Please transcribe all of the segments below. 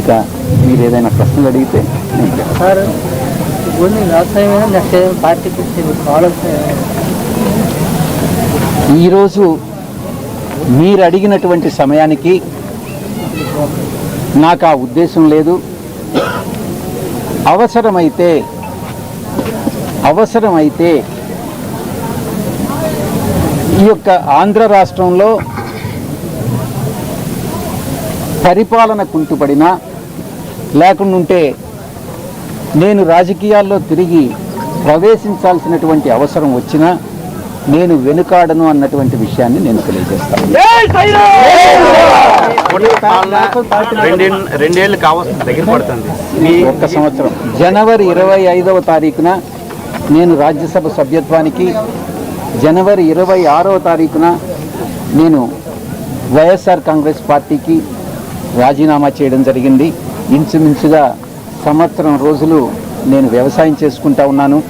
ఇక మీరు ఏదైనా ప్రశ్నలు అడిగితే. సార్ ఈరోజు మీరు అడిగినటువంటి సమయానికి నాకు ఆ ఉద్దేశం లేదు అవసరమైతే అవసరమైతే ఈ యొక్క ఆంధ్ర రాష్ట్రంలో పరిపాలన కుంటుపడినా లేకుండుంటే నేను రాజకీయాల్లో తిరిగి ప్రవేశించాల్సినటువంటి అవసరం వచ్చినా నేను వెనుకాడను అన్నటువంటి విషయాన్ని నేను తెలియజేస్తాను. రెండేళ్ళు దగ్గర పడుతుంది. ఒక్క సంవత్సరం. జనవరి ఇరవై ఐదవ తారీఖున నేను రాజ్యసభ సభ్యత్వానికి జనవరి ఇరవై ఆరవ తారీఖున నేను వైఎస్ఆర్ కాంగ్రెస్ పార్టీకి రాజీనామా చేయడం జరిగింది. ఇంచుమించుగా సంవత్సరం రోజులు నేను వ్యవసాయం చేసుకుంటా ఉన్నాను.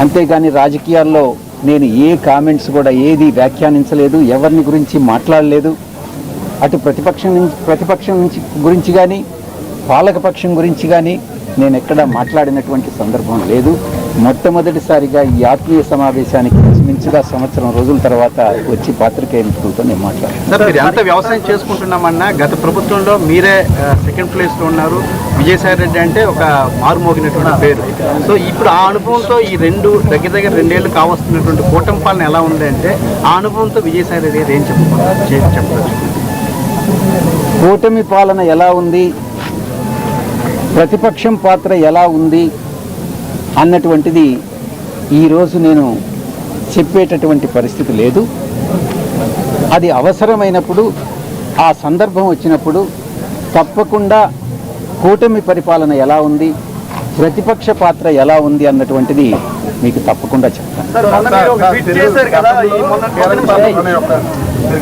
అంతేగాని రాజకీయాల్లో నేను ఏ కామెంట్స్ కూడా ఏది వ్యాఖ్యానించలేదు ఎవరిని గురించి మాట్లాడలేదు. అటు ప్రతిపక్షం నుంచి ప్రతిపక్షం నుంచి గురించి కానీ పాలకపక్షం గురించి కానీ నేను ఎక్కడ మాట్లాడినటువంటి సందర్భం లేదు. మొట్టమొదటిసారిగా ఈ ఆత్మీయ సమావేశానికి మించుగా సంవత్సరం రోజుల తర్వాత వచ్చి పాత్రికేయులతో నేను మాట్లాడాను. మీరు ఎంత వ్యవసాయం చేసుకుంటున్నామన్నా గత ప్రభుత్వంలో మీరే సెకండ్ ప్లేస్లో ఉన్నారు. విజయసాయి రెడ్డి అంటే ఒక మారుమోగినటువంటి పేరు. సో ఇప్పుడు ఆ అనుభవంతో ఈ రెండు దగ్గర దగ్గర రెండేళ్ళు కావస్తున్నటువంటి కూటమి పాలన ఎలా ఉంది అంటే ఆ అనుభవంతో విజయసాయి రెడ్డి గారు ఏం చెప్పుకుంటారు? చెప్తారు కూటమి పాలన ఎలా ఉంది? ప్రతిపక్షం పాత్ర ఎలా ఉంది? అన్నటువంటిది ఈరోజు నేను చెప్పేటటువంటి పరిస్థితి లేదు. అది అవసరమైనప్పుడు ఆ సందర్భం వచ్చినప్పుడు తప్పకుండా కూటమి పరిపాలన ఎలా ఉంది ప్రతిపక్ష పాత్ర ఎలా ఉంది అన్నటువంటిది మీకు తప్పకుండా చెప్తాను.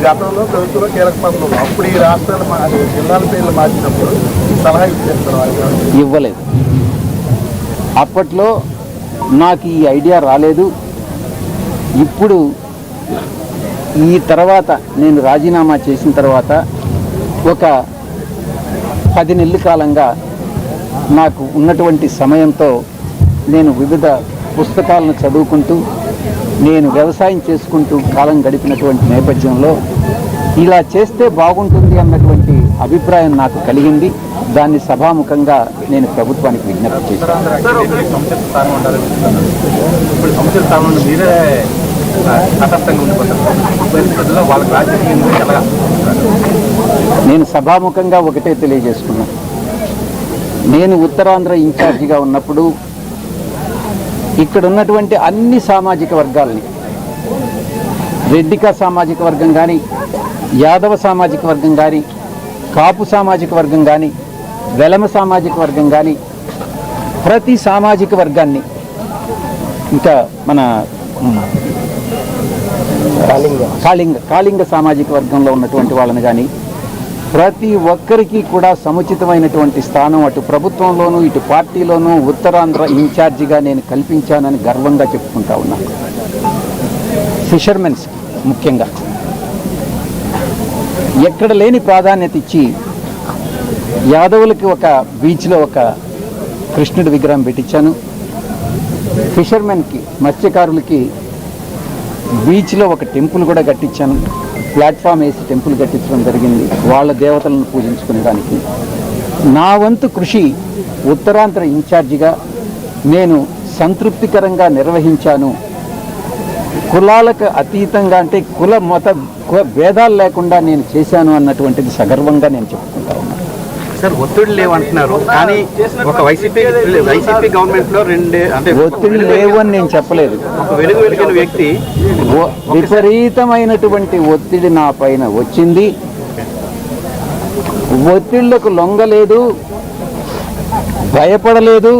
గతంలో ప్రభుత్వంలో కీలక అప్పుడు ఈ రాష్ట్రాలు జిల్లాల పేర్లు మార్చినప్పుడు సలహా ఇచ్చేస్తారు ఇవ్వలేదు. అప్పట్లో నాకు ఈ ఐడియా రాలేదు. ఇప్పుడు ఈ తర్వాత నేను రాజీనామా చేసిన తర్వాత ఒక పది నెలల కాలంగా నాకు ఉన్నటువంటి సమయంతో నేను వివిధ పుస్తకాలను చదువుకుంటూ నేను వ్యవసాయం చేసుకుంటూ కాలం గడిపినటువంటి నేపథ్యంలో ఇలా చేస్తే బాగుంటుంది అన్నటువంటి అభిప్రాయం నాకు కలిగింది. దాన్ని సభాముఖంగా నేను ప్రభుత్వానికి విజ్ఞప్తి చేశాను. తటస్థంగా ఉండిపోతారు. వాళ్ళకి రాజకీయం ఎలా నేను సభాముఖంగా ఒకటే తెలియజేసుకున్నాను నేను ఉత్తరాంధ్ర ఇన్ఛార్జిగా ఉన్నప్పుడు ఇక్కడ ఉన్నటువంటి అన్ని సామాజిక వర్గాల్ని రెడ్డిక సామాజిక వర్గం కానీ యాదవ సామాజిక వర్గం కానీ కాపు సామాజిక వర్గం కానీ వెలమ సామాజిక వర్గం కానీ ప్రతి సామాజిక వర్గాన్ని ఇంకా మన కాళింగ. కాళింగ. సామాజిక వర్గంలో ఉన్నటువంటి వాళ్ళని కానీ ప్రతి ఒక్కరికి కూడా సముచితమైనటువంటి స్థానం అటు ప్రభుత్వంలోనూ ఇటు పార్టీలోనూ ఉత్తరాంధ్ర ఇన్ఛార్జిగా నేను కల్పించానని గర్వంగా చెప్పుకుంటా ఉన్నాను ఫిషర్మెన్స్ ముఖ్యంగా. ఎక్కడ లేని ప్రాధాన్యత ఇచ్చి యాదవులకి ఒక బీచ్లో ఒక కృష్ణుడి విగ్రహం పెట్టించాను. ఫిషర్మెన్కి మత్స్యకారులకి బీచ్లో ఒక టెంపుల్ కూడా కట్టించాను. ప్లాట్ఫామ్ వేసి టెంపుల్ కట్టించడం జరిగింది. వాళ్ళ దేవతలను పూజించుకునేదానికి నా వంతు కృషి ఉత్తరాంధ్ర ఇన్ఛార్జిగా నేను సంతృప్తికరంగా నిర్వహించాను. కులాలకు అతీతంగా అంటే కుల మత భేదాలు లేకుండా నేను చేశాను అన్నటువంటిది సగర్వంగా నేను చెప్పుకుంటా ఉన్నాను సార్ ఒత్తిడి లేవంటున్నారు. కానీ ఒక వైసీపీ వైసీపీ గవర్నమెంట్లో రెండే అంటే ఒత్తిడి లేవు అని నేను చెప్పలేదు. ఒక వెలుగు వెలిగిన వ్యక్తి విపరీతమైనటువంటి ఒత్తిడి నా పైన వచ్చింది. ఒత్తిళ్ళకు లొంగలేదు భయపడలేదు.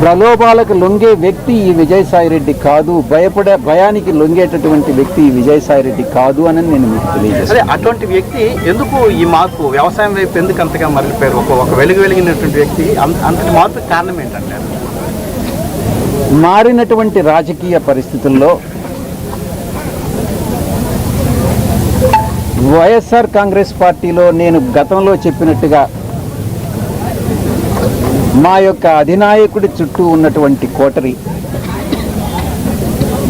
ప్రలోభాలకు లొంగే వ్యక్తి ఈ విజయసాయిరెడ్డి కాదు. భయపడే భయానికి లొంగేటటువంటి వ్యక్తి ఈ విజయసాయిరెడ్డి కాదు అని నేను మీకు తెలియజేస్తాను అటువంటి వ్యక్తి ఎందుకు ఈ మార్పు? వ్యవసాయం వైపు ఎందుకు అంతగా మరలిపోయారు? ఒక ఒక వెలుగు వెలిగినటువంటి వ్యక్తి అంత- అంతటి మార్పుకి కారణం ఏంటంటారు? మారినటువంటి రాజకీయ పరిస్థితుల్లో వైఎస్ఆర్ కాంగ్రెస్ పార్టీలో నేను గతంలో చెప్పినట్టుగా మా యొక్క అధినాయకుడి చుట్టూ ఉన్నటువంటి కోటరి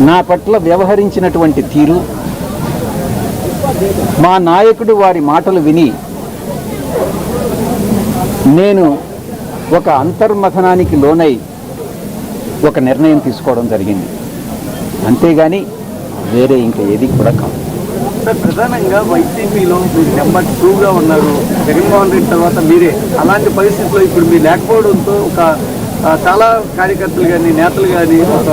నా పట్ల వ్యవహరించినటువంటి తీరు మా నాయకుడు వారి మాటలు విని నేను ఒక అంతర్మథనానికి లోనై ఒక నిర్ణయం తీసుకోవడం జరిగింది. అంతేగాని వేరే ఇంకా ఏది కూడా కాదు. సార్ ప్రధానంగా వైసీపీలో మీరు నెంబర్ టూగా ఉన్నారు. జగన్మోహన్ రెడ్డి తర్వాత మీరే. అలాంటి పరిస్థితుల్లో ఇప్పుడు మీరు లేకపోవడంతో ఒక చాలా కార్యకర్తలు కానీ నేతలు కానీ ఒక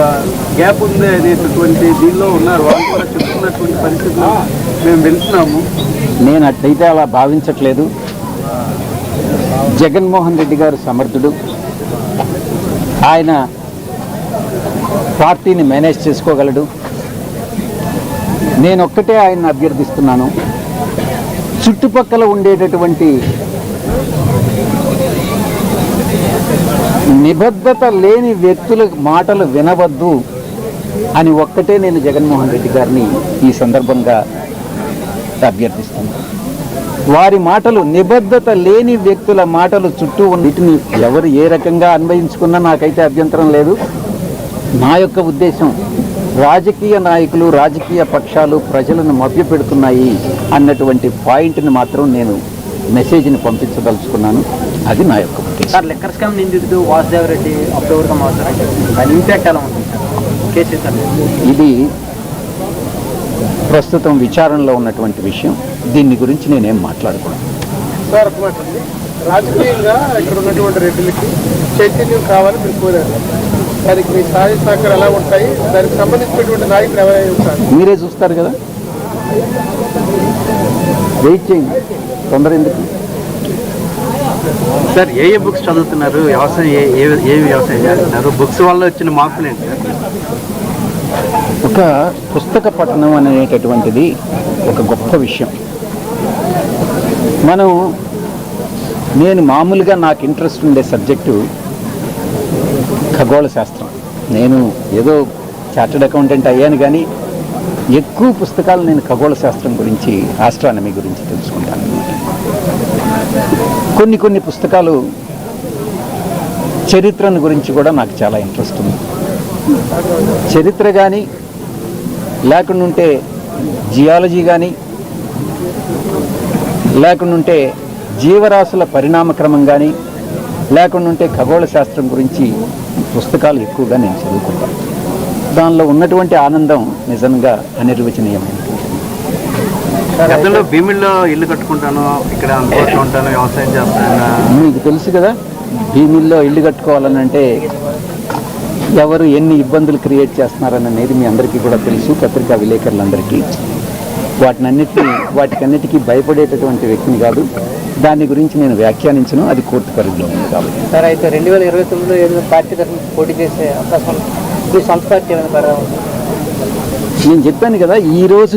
గ్యాప్ ఉంది అనేటటువంటి దీనిలో ఉన్నారు. వాళ్ళు కూడా చెప్తున్నటువంటి పరిస్థితులు మేము వెళ్తున్నాము. నేను అట్లయితే అలా భావించట్లేదు. జగన్మోహన్ రెడ్డి గారు సమర్థుడు. ఆయన పార్టీని మేనేజ్ చేసుకోగలడు. నేను ఒక్కటే ఆయన అభ్యర్థిస్తున్నాను. చుట్టుపక్కల ఉండేటటువంటి నిబద్ధత లేని వ్యక్తుల మాటలు వినవద్దు అని ఒక్కటే నేను జగన్మోహన్ రెడ్డి గారిని ఈ సందర్భంగా అభ్యర్థిస్తున్నాను. వారి మాటలు నిబద్ధత లేని వ్యక్తుల మాటలు చుట్టూ వీటిని ఎవరు ఏ రకంగా అన్వయించుకున్నా నాకైతే అభ్యంతరం లేదు. నా యొక్క ఉద్దేశం రాజకీయ నాయకులు రాజకీయ పక్షాలు ప్రజలను మభ్యపెడుతున్నాయి అన్నటువంటి పాయింట్ని మాత్రం నేను మెసేజ్ని పంపించదలుచుకున్నాను. అది నా యొక్క సార్ లెక్కర్ స్కామ్ నిందితుడు వాసుదేవ్ రెడ్డి దాని ఇంపాక్ట్ ఎలా ఉంటుంది ఇది ప్రస్తుతం విచారణలో ఉన్నటువంటి విషయం. దీన్ని గురించి నేనేం మాట్లాడకూడదు సార్. రాజకీయంగా ఇక్కడ ఉన్నటువంటి రెడ్డిలకి చైతన్యం కావాలని మీరు కోరారు. దానికి మీ సహాయ సహకారం ఎలా ఉంటాయి? దానికి సంబంధించినటువంటి నాయకులు ఎవరైనా ఉంటారు? మీరే చూస్తారు కదా? వెయిట్ చేయండి. తొందర ఎందుకు? సార్ ఏ ఏ బుక్స్ చదువుతున్నారు? వ్యవసాయం ఏ ఏ వ్యవసాయం చేస్తున్నారు? బుక్స్ వల్ల వచ్చిన మార్పులు ఏంటి సార్? ఒక పుస్తక పఠనం అనేటటువంటిది ఒక గొప్ప విషయం. మనం నేను మామూలుగా నాకు ఇంట్రెస్ట్ ఉండే సబ్జెక్టు ఖగోళ శాస్త్రం నేను ఏదో చార్టెడ్ అకౌంటెంట్ అయ్యాను కానీ ఎక్కువ పుస్తకాలు నేను ఖగోళ శాస్త్రం గురించి ఆస్ట్రానమీ గురించి తెలుసుకుంటాను కొన్ని కొన్ని పుస్తకాలు చరిత్రను గురించి కూడా నాకు చాలా ఇంట్రెస్ట్ ఉంది. చరిత్ర కానీ లేకుండుంటే జియాలజీ కానీ లేకుండుంటే జీవరాశుల పరిణామక్రమం కానీ లేకుండుంటే ఖగోళ శాస్త్రం గురించి పుస్తకాలు ఎక్కువగా నేను చదువుకుంటాను. దానిలో ఉన్నటువంటి ఆనందం నిజంగా అనిర్వచనీయమైనది. గతంలో ఇల్లు కట్టుకుంటాను ఇక్కడ అందుబాటులో ఉంటాను వ్యవసాయం చేస్తాను. మీకు తెలుసు కదా భీమిల్లో ఇల్లు కట్టుకోవాలనంటే ఎవరు ఎన్ని ఇబ్బందులు క్రియేట్ చేస్తున్నారనేది మీ అందరికీ కూడా తెలుసు పత్రికా విలేకరులందరికీ. వాటినన్నిటినీ వాటికన్నిటికీ భయపడేటటువంటి వ్యక్తిని కాదు దాని గురించి నేను వ్యాఖ్యానించను అది కోర్టు పరిధిలో ఉంది కాబట్టి సార్ అయితే రెండు వేల ఇరవై తొమ్మిదిలో ఏదైనా పార్టీ తరఫున పోటీ చేసే అవకాశం. మీ సొంత పార్టీ ఏమైనా పర్వాలేదు నేను చెప్పాను కదా ఈ రోజు